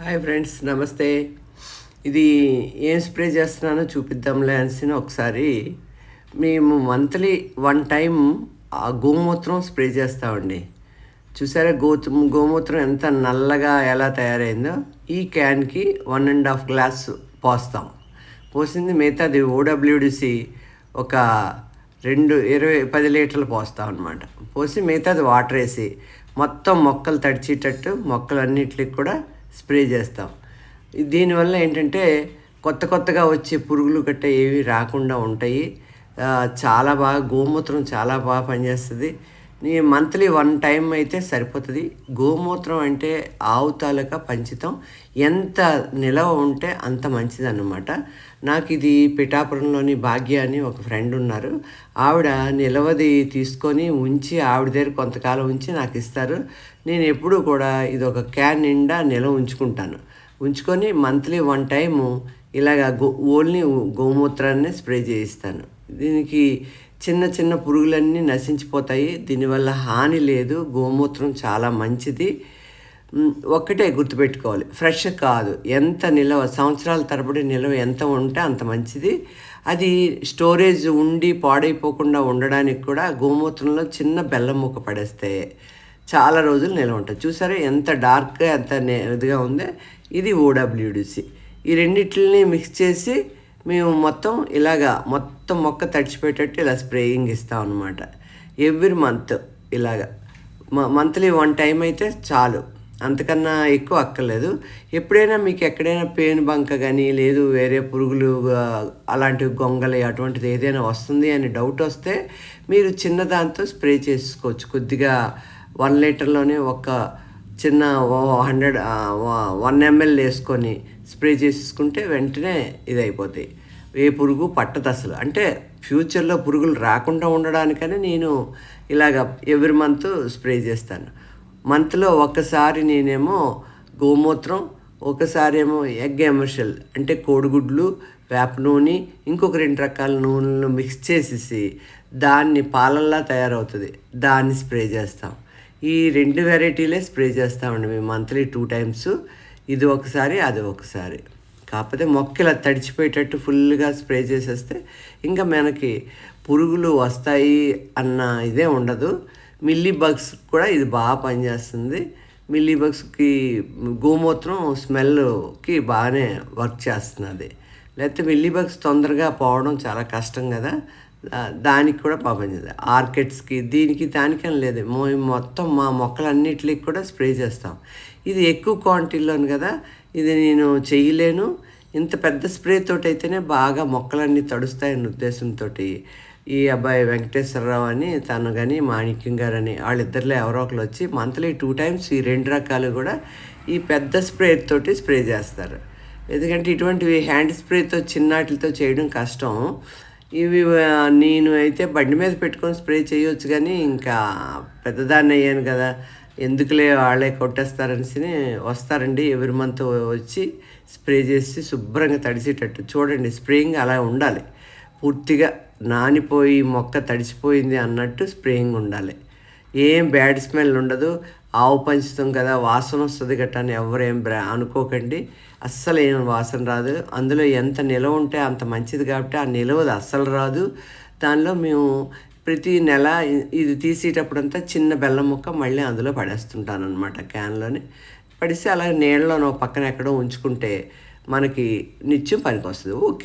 Hi friends నమస్తే. ఇది ఏం స్ప్రే చేస్తున్నానో చూపిద్దాంలే అనిసిన ఒకసారి మేము మంత్లీ వన్ టైం ఆ గోమూత్రం స్ప్రే చేస్తామండి. చూసారా గోతు గోమూత్రం ఎంత నల్లగా ఎలా తయారైందో? ఈ క్యాన్కి వన్ అండ్ హాఫ్ గ్లాస్ పోస్తాం. పోసింది మిగతాది ఓడబ్ల్యూడిసి ఒక రెండు ఇరవై పది లీటర్లు పోస్తాం అనమాట పోసి మిగతాది వాటర్ వేసి మొత్తం మొక్కలు తడిచేటట్టు మొక్కలన్నిటికి కూడా స్ప్రే చేస్తాం. దీనివల్ల ఏంటంటే కొత్త కొత్తగా వచ్చే పురుగులు గట్ట ఏవి రాకుండా ఉంటాయి. చాలా బాగా గోమూత్రం చాలా బాగా పనిచేస్తుంది. నీ మంత్లీ వన్ టైం అయితే సరిపోతుంది. గోమూత్రం అంటే ఆవు తాలూకా పంచితం. ఎంత నిలవ ఉంటే అంత మంచిది అన్నమాట నాకు ఇది పిఠాపురంలోని భాగ్య అని ఒక ఫ్రెండ్ ఉన్నారు. ఆవిడ నిలవది తీసుకొని ఉంచి ఆవిడ దగ్గర కొంతకాలం ఉంచి నాకు ఇస్తారు. నేను ఎప్పుడూ కూడా ఇది ఒక క్యాన్ నిండా నిలవ ఉంచుకుంటాను. ఉంచుకొని మంత్లీ వన్ టైము ఇలాగ గో ఓన్లీ గోమూత్రాన్ని స్ప్రే చేయిస్తాను. దీనికి చిన్న చిన్న పురుగులన్నీ నశించిపోతాయి. దీనివల్ల హాని లేదు. గోమూత్రం చాలా మంచిది. ఒక్కటే గుర్తుపెట్టుకోవాలి. ఫ్రెష్ కాదు. ఎంత నిలవ సంవత్సరాల తరబడి నిల్వ ఎంత ఉంటే అంత మంచిది. అది స్టోరేజ్ ఉండి పాడైపోకుండా ఉండడానికి కూడా గోమూత్రంలో చిన్న బెల్లం ముక్క పడేస్తే చాలా రోజులు నిల్వ ఉంటుంది. చూసారా ఎంత డార్క్గా ఎంత ఇదిగా ఉందో. ఇది ఓడబ్ల్యూడిసి. ఈ రెండిట్లని మిక్స్ చేసి మేము మొత్తం ఇలాగా మొత్తం మొక్క తడిచిపెట్టేట్టు ఇలా స్ప్రేయింగ్ ఇస్తాం అనమాట ఎవ్రీ మంత్ ఇలాగా. మంత్లీ వన్ టైం అయితే చాలు. అంతకన్నా ఎక్కువ అక్కర్లేదు. ఎప్పుడైనా మీకు ఎక్కడైనా పేను బంక కానీ లేదు వేరే పురుగులు అలాంటి అలాంటివి గొంగలి అటువంటిది ఏదైనా వస్తుంది అని డౌట్ వస్తే మీరు చిన్న దాంతో స్ప్రే చేసుకోవచ్చు. కొద్దిగా వన్ లీటర్లోనే ఒక చిన్న హండ్రెడ్ వన్ ఎంఎల్ వేసుకొని స్ప్రే చేసుకుంటే వెంటనే ఇది అయిపోతాయి ఏ పురుగు పట్టదు అసలు. అంటే ఫ్యూచర్లో పురుగులు రాకుండా ఉండడానికని నేను ఇలాగ ఎవ్రీ మంత్ స్ప్రే చేస్తాను. మంత్లో ఒకసారి నేనేమో గోమూత్రం ఒకసారి ఏమో ఎగ్ ఎమర్షల్ అంటే కోడిగుడ్లు వేప నూనె ఇంకొక రెండు రకాల నూనెలను మిక్స్ చేసేసి దాన్ని పాలల్లా తయారవుతుంది. దాన్ని స్ప్రే చేస్తాం. ఈ రెండు వెరైటీలే స్ప్రే చేస్తామండి. మేము మంత్లీ టూ టైమ్స్ ఇది ఒకసారి అది ఒకసారి. కాకపోతే మొక్కలు తడిచిపోయేటట్టు ఫుల్గా స్ప్రే చేసేస్తే ఇంకా మనకి పురుగులు వస్తాయి అన్న ఇదే ఉండదు. మిల్లీ బగ్స్ కూడా ఇది బాగా పనిచేస్తుంది. మిల్లీ బగ్స్కి గోమూత్రం స్మెల్కి బాగానే వర్క్ చేస్తున్నది లేకపోతే మిల్లీ బగ్స్ తొందరగా పోవడం చాలా కష్టం కదా. దానికి కూడా పాపం చేద్దాం ఆర్కిడ్స్కి దీనికి దానికని లేదు. మొత్తం మా మొక్కలన్నిటికి కూడా స్ప్రే చేస్తాం. ఇది ఎక్కువ క్వాంటిటీలోను కదా ఇది నేను చేయలేను. ఇంత పెద్ద స్ప్రే తోటి అయితేనే బాగా మొక్కలన్నీ తడుస్తాయన్న ఉద్దేశంతో ఈ అబ్బాయి వెంకటేశ్వరరావు అని తను కానీ మాణిక్యం గారు అని వాళ్ళిద్దరిలో ఎవరో ఒకరు వచ్చి మంత్లీ టూ టైమ్స్ ఈ రెండు రకాలు కూడా ఈ పెద్ద స్ప్రే తోటి స్ప్రే చేస్తారు. ఎందుకంటే ఇటువంటివి హ్యాండ్ స్ప్రేతో చిన్నాటితో చేయడం కష్టం. ఇవి నేను అయితే బండి మీద పెట్టుకొని స్ప్రే చేయొచ్చు కానీ ఇంకా పెద్దదాన్ని అయ్యాను కదా. ఎందుకులే వాళ్ళే కొట్టేస్తారనేసి వస్తారండి. ఎవరి మంత్ వచ్చి స్ప్రే చేసి శుభ్రంగా తడిసేటట్టు చూడండి స్ప్రేయింగ్ అలా ఉండాలి. పూర్తిగా నానిపోయి మొక్క తడిసిపోయింది అన్నట్టు స్ప్రేయింగ్ ఉండాలి. ఏం బ్యాడ్ స్మెల్ ఉండదు. ఆవు పంచుతాం కదా వాసన వస్తుంది గట్ట అని ఎవరేం ఏం అనుకోకండి. అస్సలు ఏం వాసన రాదు. అందులో ఎంత నిలవ ఉంటే అంత మంచిది కాబట్టి ఆ నిలవది అస్సలు రాదు. దానిలో మేము ప్రతి నెల ఇది తీసేటప్పుడంతా చిన్న బెల్లం ముక్క మళ్ళీ అందులో పడేస్తుంటాను అనమాట క్యాన్లోని. పడిస్తే అలా నీళ్ళలో పక్కన ఎక్కడో ఉంచుకుంటే మనకి నిత్యం పనికి వస్తుంది ఓకే.